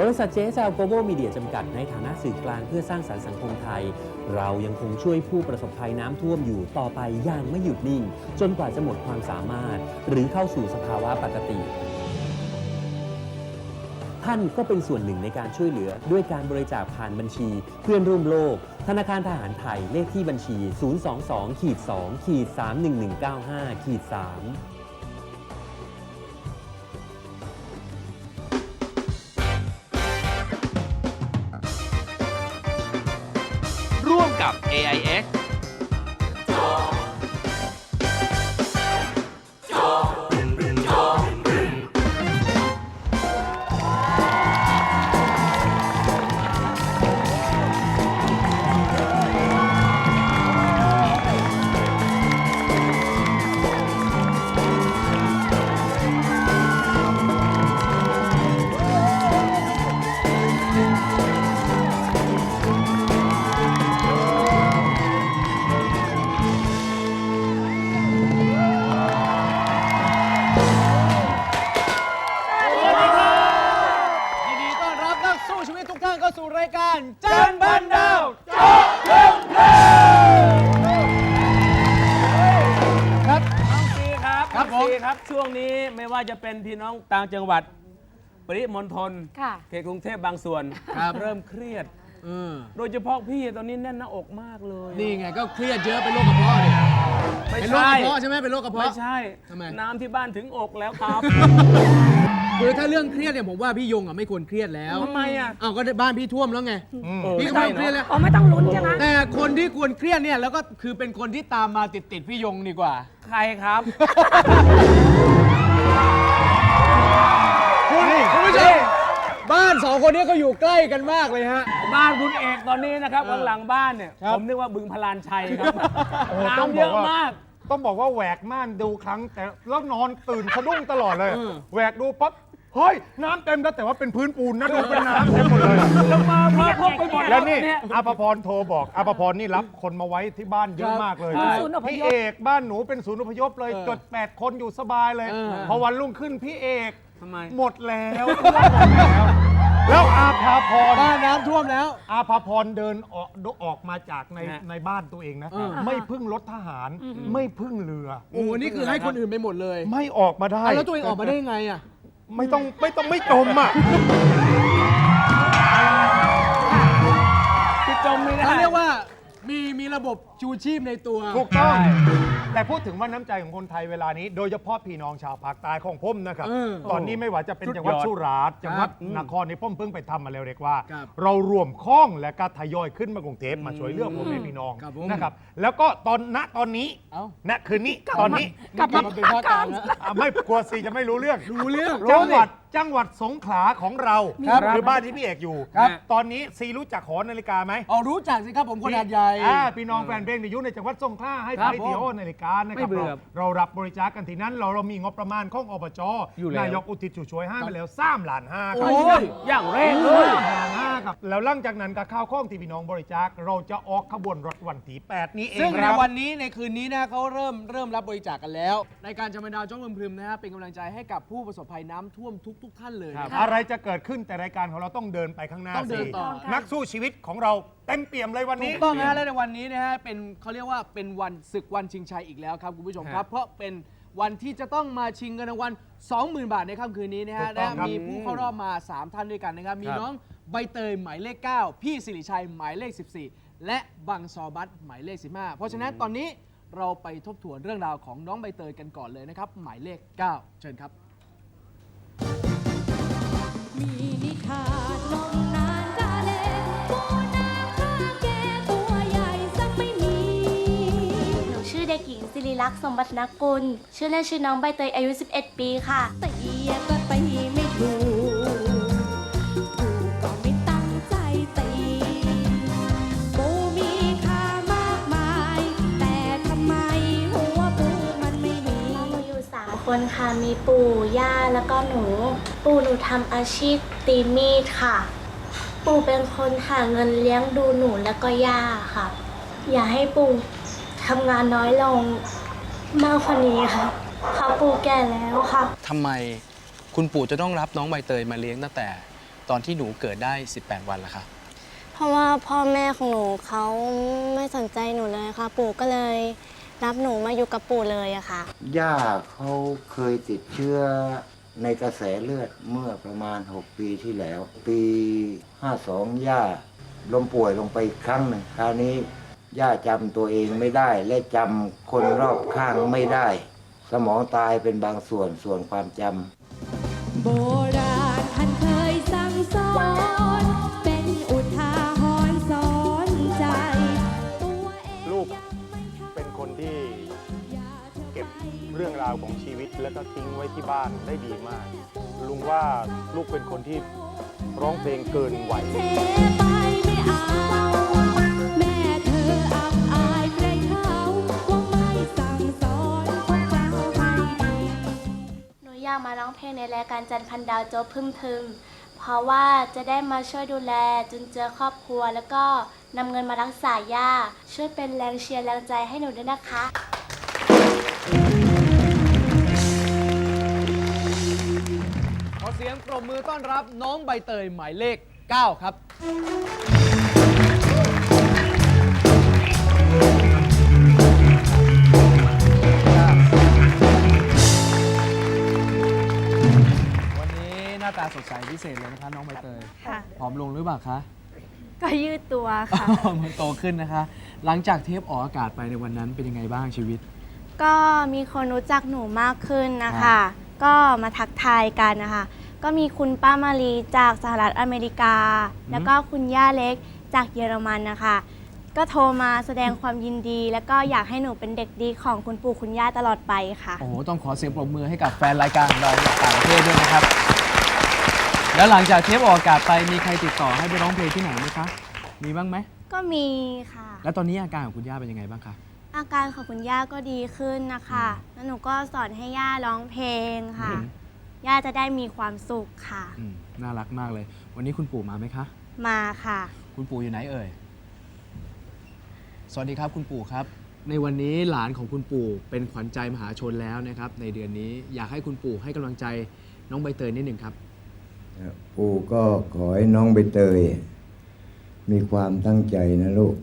บริษัท JSL Global Media จำกัดในฐานะสื่อกลางเพื่อสร้างสรรค์สังคมไทย เรายังคงช่วยผู้ประสบภัยน้ำท่วมอยู่ต่อไปอย่างไม่หยุดนิ่ง จนกว่าจะหมดความสามารถ หรือเข้าสู่สภาวะปกติ ท่านก็เป็นส่วนหนึ่งในการช่วยเหลือด้วยการบริจาคผ่านบัญชี เพื่อนร่วมโลก ธนาคารทหารไทยเลขที่บัญชี 022-2-31195-3 วางจังหวัด ปริมณฑลค่ะ เขตกรุงเทพบางส่วนครับ เริ่มเครียด เออโดยเฉพาะพี่ตอนนี้แน่นหน้าอกมากเลยนี่ไงก็เครียดเยอะเป็นโรคกระเพาะเนี่ยไม่เป็นโรคใช่กระเพาะใช่ไหมเป็นโรคกระไม่เพาะ ใช่ ทำไม น้ำที่บ้านถึงอกแล้วครับ คือถ้าเรื่องเครียดเนี่ยผมว่าพี่ยงอะไม่ควรเครียดแล้วทำไมอะ อ้าวก็บ้านพี่ท่วมแล้วไงเออพี่ก็ใช่ไม่ต้องเครียดเนแล้อะวอ๋อไม่ต้องลุ้นใช่ไหมแต่คนที่ควรเครียดเนี่ยแล้วก็คือเป็นคนที่ตามมาติดติดๆพี่ยงดีกว่า ใครครับ บ้านสองคนนี้ก็อยู่ใกล้กันมากเลยฮะ บ้านคุณเอกตอนนี้นะครับเออข้างหลังบ้านเนี่ย ครับผมนึกว่าบึงพลานชัยครับโอ้โหต้องน้ำบเยอกอะว่า มาก ต้องบอกว่าแหวกม่านดูครั้งแต่แล้วนอนตื่นสะดุ้งตลอดเลยเออแหวกดูปั๊บเฮ้ย น้ำเต็มแล้วแต่ว่าเป็นพื้นปูนนะดูเป็นน้ำเต็มหมดเลย แล้วมามาพบไปหมดแล้วนี่เนี่ย อาภพรโทรบอกอาภพรนี่รับคนมาไว้ที่บ้านเยอะมากเลยเป็นศูนย์อพพี่ยพเอกบ้านหนูเป็นศูนย์อพยพเลยเออจดแปดคนอยู่สบายเลยเออพอวันรุ่งขึ้นพี่เอกทำไม หมดแล้วท่วมหมดแล้ว แล้วอาภาพร บ้านน้ำท่วมแล้ว อาภาพรเดินออกออกมาจากในฮะในบ้านตัวเองนะเออไม่พึ่งรถทหาร ไม่พึ่งเรือ โอ้โหนี่คือให้คนอื่นไปหมดเลยไม่ออกมาได้ อะแล้วตัวเองออกมาได้ยังไงอะ ไม่ต้องไม่ต้องไม่จมอะ คือจมไม่ได้ เขาเรียกว่ามีมีระบบ ชูชีพในตัว ถูกต้อง แต่พูดถึงว่าน้ำใจของคนไทยเวลานี้ โดยเฉพาะพี่น้องชาวภาคใต้ของผมนะครับ เออตอนนี้ไม่ว่าจะเป็นสุดยอด จังหวัดสุราษฎร์จังหวัดครับนครนี่ผมเพิ่งไปทำมาแล้วเรียกว่า ครับ เรารวมข้องและก็ทยอยขึ้นมากรุงเทพมาช่วยเหลือกพ่อแม่พี่น้องครับผม นะครับ แล้วก็ตอนณตอนนี้เอ้า ณคืนนี้ตอนนี้กลับมาเป็นพ่อตามแล้ว อะไม่กลัวสิจะไม่รู้เรื่อง รู้เรื่อง จังหวัดจังหวัดสงขลาของเราครับคือบ้านที่พี่เอกอยู่ ครับ ตอนนี้ซีรู้จักหอนาฬิกาไหมอ๋อรู้จักสิครับผมคนหาดใหญ่ อ่าพี่น้องแฟนเพลงในยุคในจังหวัดสงขลาให้ครัไปบเที่ยวนาฬิกานะคไม่รับเบื่อเราเรารับบริจาคกันที่นั้นเราเรามีงบประมาณของอบจอยู่แล้วนายกอุทิศชูช่วยให้ไปแล้วสามล้านห้าคโอ้รับยอย่างแรกเลยสามล้านห้าครับแล้วหลังจากนั้นกับข้าวข้องที่พี่น้องบริจาคเราจะออกขบวนรถวันที่8นี้เอซึ่งงคในรับวันนี้ในคืนนี้นะเขาเริ่มเริ่มรับบริจาคกันแล้ว ในการจำเป็นดาวจ้องพรึมๆนะฮะเป็นกำลังใจให้กับผู้ประสบภัยน้ำท่วมทุก ๆ ท่านเลยครับนะครับอะไรจะเกิดขึ้นแต่รายการของเราต้องเดินไปข้างหน้าต้องเดินสิต่อนักสู้ชีวิตของเราเต็มเปี่ยมเลยวันถูนี้กต้องนะฮะและในวันนี้นะฮะเป็นเขาเรียกว่าเป็นวันศึกวันชิงชัยอีกแล้วครับคุณผู้ชมครับ เพราะเป็นวันที่จะต้องมาชิงเงินรางวัล20,000 บาทในค่ำคืนนี้นะฮะถูกต้และองครับมีผู้เข้ารอบมา 3 ท่านด้วยกันนะครับ มีครับน้องใบเตยหมายเลข 9 พี่สิริชัยหมายเลข 14 และบังซอบัตหมายเลข 15 เพราะฉะนั้นตอนนี้เราไปทบทวนเรื่องราวของน้องใบเตยกันก่อนเลยนะครับหมายเลข 9 เชิญครับ มีนิทา หญิงสิริลักษณ์สมบัตินกุล ชื่อเล่นชื่อน้องใบเตยอายุ 11 ปีค่ะตีก็ตีไม่ถูกกูก็ไม่ตั้งใจตีปูมีค่ามากมาย แต่ทำไมหัวปูมันไม่มีน้องหนูอยู่3คนค่ะ มีปู่ย่าแล้วก็หนู ปู่หนูทำอาชีพตีมีดค่ะ ปู่เป็นคนหาเงินเลี้ยงดูหนูแล้วก็ย่าค่ะ อย่าให้ปู่ ทำงานน้อยลงมากกว่านี้ค่ะเพราะปู่แก่แล้วค่ะทำไมคุณปู่จะต้องรับน้องใบเตยมาเลี้ยงตั้งแต่ ตอนที่หนูเกิดได้ 18 วันล่ะคะเพราะว่าพ่อแม่ของหนูเขาไม่สนใจหนูเลยค่ะ ปู่ก็เลยรับหนูมาอยู่กับปู่เลยอะค่ะ ย่าเขาเคยติดเชื้อในกระแสเลือดเมื่อประมาณ 6 ปีที่แล้ว ปี 52 ย่าล้มป่วยลงไปอีกครั้งหนึ่งคราวนี้ ย่าจำตัวเองไม่ได้ และจำคนรอบข้างไม่ได้ สมองตายเป็นบางส่วนส่วนความจำโบราณท่านเคยสั่งสอนเป็นอุทาหรณ์สอนใจตัวเองลูกยังไม่ทันเป็นคนที่อย่าเธอเก็บไปเรื่องราวของชีวิตแล้วก็ทิ้งไว้ที่บ้านได้ดีมาก ลุงว่าลูกเป็นคนที่ร้องเพลงเกินวัยเทไปไากมาร้องเพลงในรายการจันพันดาวโจ๊กพึ่มพึมเพราะว่าจะได้มาช่วยดูแลจุนเจือครอบครัว แล้วก็นำเงินมารักษาย่า ช่วยเป็นแรงเชียร์แรงใจให้หนูด้วยนะคะขอเสียงปรบมือต้อนรับน้องใบเตยหมายเลข 9 ครับ ตาสดใสพิเศษเลยนะคะน้องใบเตยค่ะ ผอมลงหรือเปล่าคะก็ยืดตัวค่ะ มันโตขึ้นนะคะ หลังจากเทปออกอากาศไปในวันนั้นเป็นยังไงบ้างชีวิต ก็มีคนรู้จักหนูมากขึ้นนะครัคะบก็มาทักทายกันนะคะ ก็มีคุณป้ามารีจากสหรัฐอเมริกา แล้วก็คุณย่าเล็กจากเยอรมันนะคะ ก็โทรมาแสดงความยินดี แล้วก็อยากให้หนูเป็นเด็กดีของคุณปู่คุณย่าตลอดไปค่ะ โอ้โห ต้องขอเสียงปรบมือให้กับแฟนรายการของเราจากต่างประเทศด้วยนะครับ แล้วหลังจากเทปออกอากาศไปมีใครติดต่อให้ไปร้องเพลงที่ไหนไหมคะ มีบ้างไหม ก็มีค่ะ แล้วตอนนี้อาการของคุณย่าเป็นยังไงบ้างคะ อาการของคุณย่าก็ดีขึ้นนะคะ แล้วหนูก็สอนให้ย่าร้องเพลงค่ะ อืม ย่าจะได้มีความสุขค่ะ อืมน่ารักมากเลย วันนี้คุณปู่มาไหมคะ มาค่ะ คุณปู่อยู่ไหนเอ่ย สวัสดีครับคุณปู่ครับ ในวันนี้หลานของคุณปู่เป็นขวัญใจมหาชนแล้วนะครับ ในเดือนนี้อยากให้คุณปู่ให้กำลังใจน้องใบเตยนิดหนึ่งครับ ปู่ก็ขอให้น้องใบเตย มีความตั้งใจนะลูก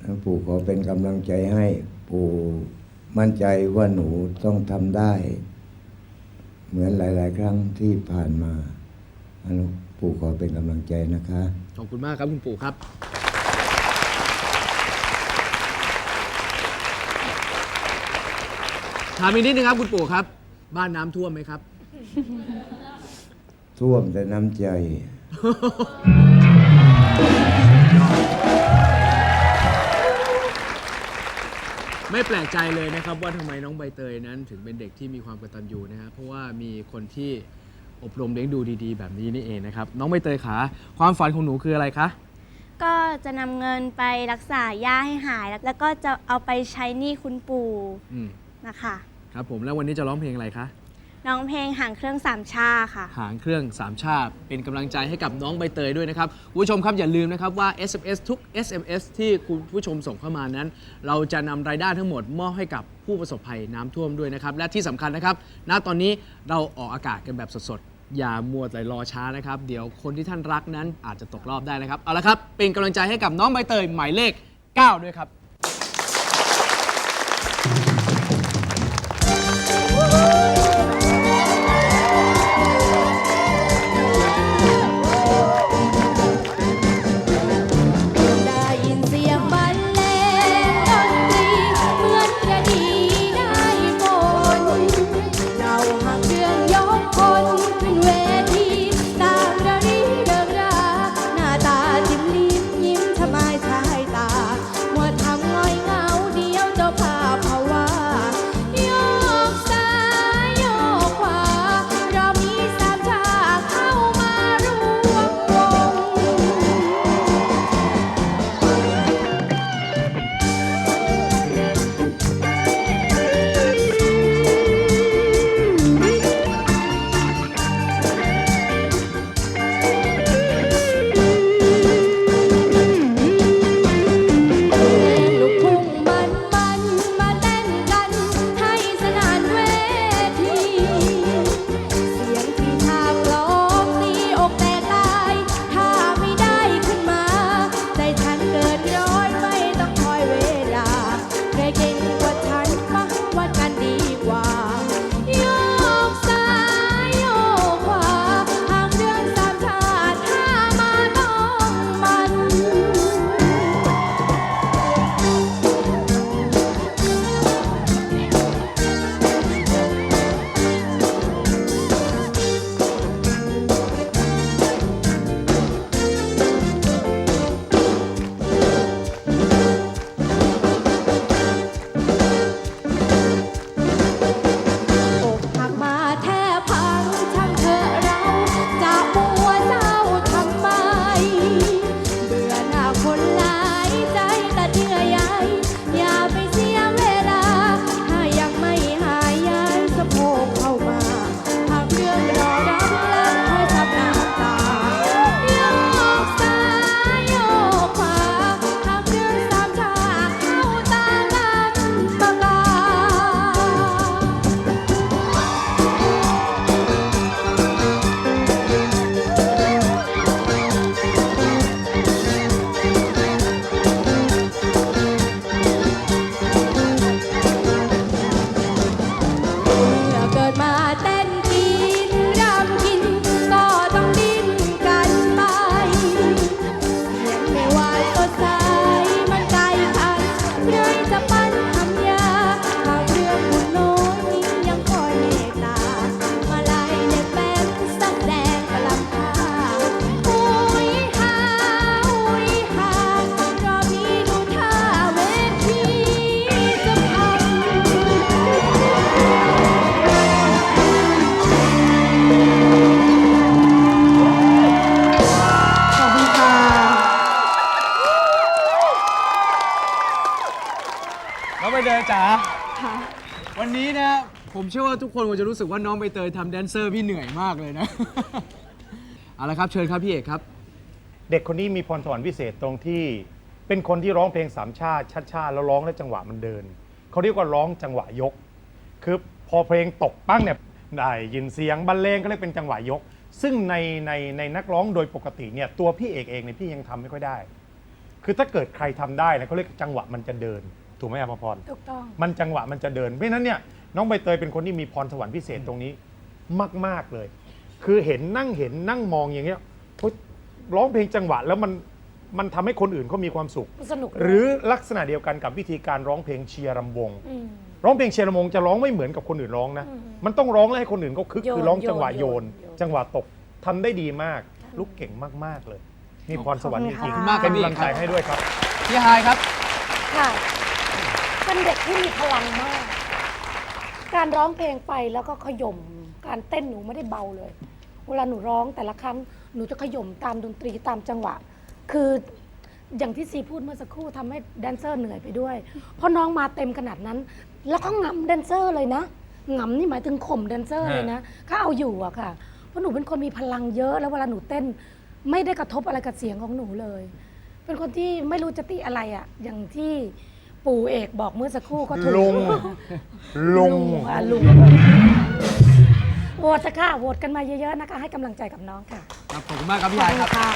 แล้วปู่ขอเป็นกำลังใจให้ปู่มั่นใจว่าหนูต้องทำได้ เหมือนหลาย ๆ ครั้งที่ผ่านมาลูกปู่ขอเป็นกำลังใจนะคะ ขอบคุณมากครับคุณปู่ครับ ถามอีกนิดนึงครับคุณปู่ครับ บ้านน้ำท่วมไหมครับ ท่วมแต่น้ำใจ ไม่แปลกใจเลยนะครับว่าทำไมน้องใบเตยนั้น ถึงเป็นเด็กที่มีความกตัญญูนะครับเพราะว่ามีคนที่อบรมเลี้ยงดูดีๆ แบบนี้นี่เองนะครับ น้องใบเตยขาความฝันของหนูคืออะไรคะก็จะนำเงินไปรักษาย่าให้หาย แล้วก็จะเอาไปใช้หนี้คุณปู่อืมนะคะ ครับผมแล้ววันนี้จะร้องเพลงอะไรคะ น้องเพลงห่างเครื่องสามชาค่ะ หางเครื่องสามชาติเป็นกำลังใจให้กับน้องใบเตยด้วยนะครับคุณผู้ชมครับอย่าลืมนะครับว่า SMS ทุก SMS ที่คุณผู้ชมส่งเข้ามานั้น เราจะนำรายได้ทั้งหมดมอบให้กับผู้ประสบภัยน้ำท่วมด้วยนะครับ และที่สำคัญนะครับ ณตอนนี้เราออกอากาศกันแบบสดๆ อย่ามัวแต่รอช้านะครับ เดี๋ยวคนที่ท่านรักนั้นอาจจะตกรอบได้นะครับเอาละครับเป็นกำลังใจให้กับน้องใบเตยหมายเลข 9 ด้วยครับ เชื่อว่าทุกคนคงจะรู้สึกว่าน้องใบเตยทำแดนเซอร์พี่เหนื่อยมากเลยนะ เอาละครับเชิญครับพี่เอกครับ เด็กคนนี้มีพรสวรรค์พิเศษตรงที่เป็นคนที่ร้องเพลงสามชาติชัดชาติแล้วร้องแล้วจังหวะมันเดิน เขาเรียกว่าร้องจังหวะยก คือพอเพลงตกปั้งเนี่ยได้ยินเสียงบรรเลงก็เลยเป็นจังหวะยก ซึ่งในในในนักร้องโดยปกติเนี่ยตัวพี่เอกเองเนี่ยพี่ยังทำไม่ค่อยได้ คือถ้าเกิดใครทำได้นะเขาเรียกจังหวะมันจะเดิน ถูกไหมอภพร ถูกต้อง มันจังหวะมันจะเดิน เพราะฉะนั้นเนี่ยน้องใบเตยเป็นคนที่มีพรสวรรค์พิเศษตรงนี้มาก ๆเลย คือเห็นนั่งเห็นนั่งมองอย่างเงี้ยเฮ้ยร้องเพลงจังหวะแล้วมันมันทำให้คนอื่นเขามีความสุข สนุกหรือลักษณะเดียวกันกับวิธีการร้องเพลงเชียร์รำวง ม ร้องเพลงเชียร์รำวงจะร้องไม่เหมือนกับคนอื่นร้องนะ อืมมันต้องร้องแล้วให้คนอื่นเขาคึกโยนคือร้องจังหวะโยนโยน จังหวะตกทำได้ดีมาก ลูกเก่งมาก ๆ เลย มีพรสวรรค์จขอบริงคุณๆมากครับ เป็นกำลังใจให้ด้วยครับ พี่ฮายครับ ค่ะ เป็นเด็กที่มีพลังมาก การร้องเพลงไปแล้วก็ขย่มการเต้นหนูไม่ได้เบาเลย เวลาหนูร้องแต่ละครั้งหนูจะขย่มตามดนตรีตามจังหวะ คืออย่างที่ซีพูดเมื่อสักครู่ทำให้แดนเซอร์เหนื่อยไปด้วย เพราะน้องมาเต็มขนาดนั้น แล้วเขางำแดนเซอร์เลยนะงำนี่หมายถึงข่มแดนเซอร์เลยนะเขาเอาอยู่อะค่ะ เพราะหนูเป็นคนมีพลังเยอะ แล้วเวลาหนูเต้น ไม่ได้กระทบอะไรกับเสียงของหนูเลย เป็นคนที่ไม่รู้จะติอะไรอะอย่างที่ ปู่เอกบอกเมื่อสักครู่ก็ถูกลุง ลุงค่ะลุงโหวตค่ะโหวตกันมาเยอะๆนะคะ ให้กำลังใจกับน้องค่ะครับขอบคุณมากครับขพี่อบฮายคุครัณบค่ะ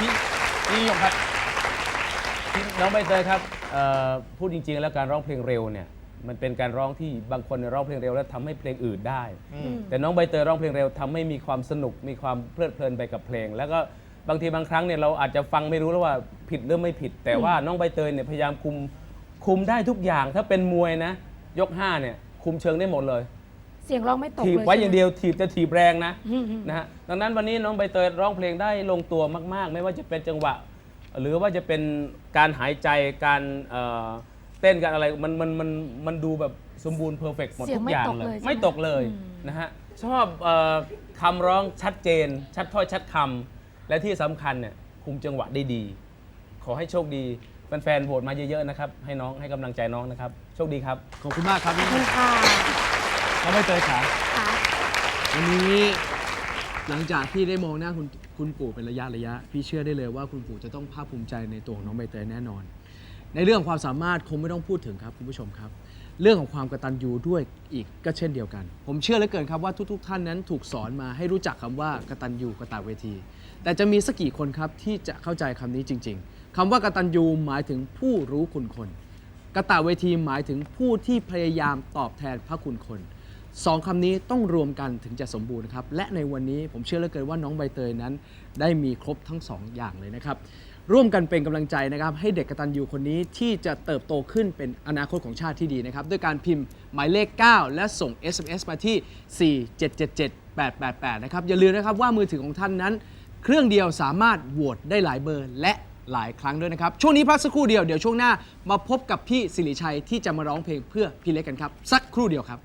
พี่พี่ยงครับน้องใบเตยครับเอ่อพูดจริง ๆ แล้วการร้องเพลงเร็วเนี่ยมันเป็นการร้องที่บางคนเนี่ยร้องเพลงเร็วแล้วทำให้เพลงอื่นได้แต่น้องใบเตยร้องเพลงเร็วทำให้มีความสนุกมีความเพลิดเพลินไปกับเพลง แล้วก็บางทีบางครั้งเนี่ยเราอาจจะฟังไม่รู้แล้วว่าผิดหรือไม่ผิด แต่ว่าน้องใบเตยเนี่ยพยายามคุม คุมได้ทุกอย่างถ้าเป็นมวยนะ ยกห้าเนี่ย คุมเชิงได้หมดเลย เสียงร้องไม่ตกถีบเลยไว้ใช่หมอย่างเดียวถีบจะถีบแรงนะอืมอืมนะฮะดังนั้นวันนี้น้องใบเตยร้องเพลงได้ลงตัวมาก ๆ ไม่ว่าจะเป็นจังหวะ หรือว่าจะเป็นการหายใจการเอ่อเต้นกันอะไรมันมันมันมันดูแบบสมบูรณ์เพอร์เฟกหมดเสียงทุกไม่อย่างตกเลยเลยใช่ไหมไม่ตกเลยอืมนะฮะชอบเออคำร้องชัดเจน ชัดถ้อยชัดคำและที่สำคัญเนี่ยคุมจังหวะได้ดี ขอให้โชคดี แฟนๆโหวตมาเยอะๆนะครับให้น้องให้กำลังใจน้องนะครับ โชคดีครับ ขอบคุณมากครับขอบคุณค่ะน้องใบเตยขาค่ะ วันนี้หลังจากที่ได้มองหน้าคุณคุณปู่เป็นระยะระยะ พี่เชื่อได้เลยว่าคุณปู่จะต้องภาคภูมิใจในตัวของน้องใบเตยแน่นอน ในเรื่องความสามารถคงไม่ต้องพูดถึงครับคุณผู้ชมครับ เรื่องของความกตัญญูด้วยอีกก็เช่นเดียวกัน ผมเชื่อเหลือเกินครับว่าทุก ๆ ท่านนั้นถูกสอนมาให้รู้จักคำว่ากตัญญูกตเวที แต่จะมีสักกี่คนครับที่จะเข้าใจคำนี้จริง ๆ คำว่ากตัญญูหมายถึงผู้รู้คุณคน กตเวทีหมายถึงผู้ที่พยายามตอบแทนพระคุณคนสองคำนี้ต้องรวมกันถึงจะสมบูรณ์ครับ และในวันนี้ผมเชื่อเหลือเกินว่าน้องใบเตยนั้น ได้มีครบทั้งสองอย่างเลยนะครับ ร่วมกันเป็นกำลังใจนะครับ ให้เด็กกตัญญูคนนี้ที่จะเติบโตขึ้นเป็นอนาคตของชาติที่ดีนะครับ ด้วยการพิมพ์หมายเลข 9 และส่ง SMS มาที่ 4777888 นะครับอย่าลืมนะครับว่ามือถือของท่านนั้น เครื่องเดียวสามารถโหวตได้หลายเบอร์ และ หลายครั้งด้วยนะครับ ช่วงนี้พักสักครู่เดียว เดี๋ยวช่วงหน้ามาพบกับพี่สิริชัยที่จะมาร้องเพลงเพื่อพี่เล็กกันครับ สักครู่เดียวครับ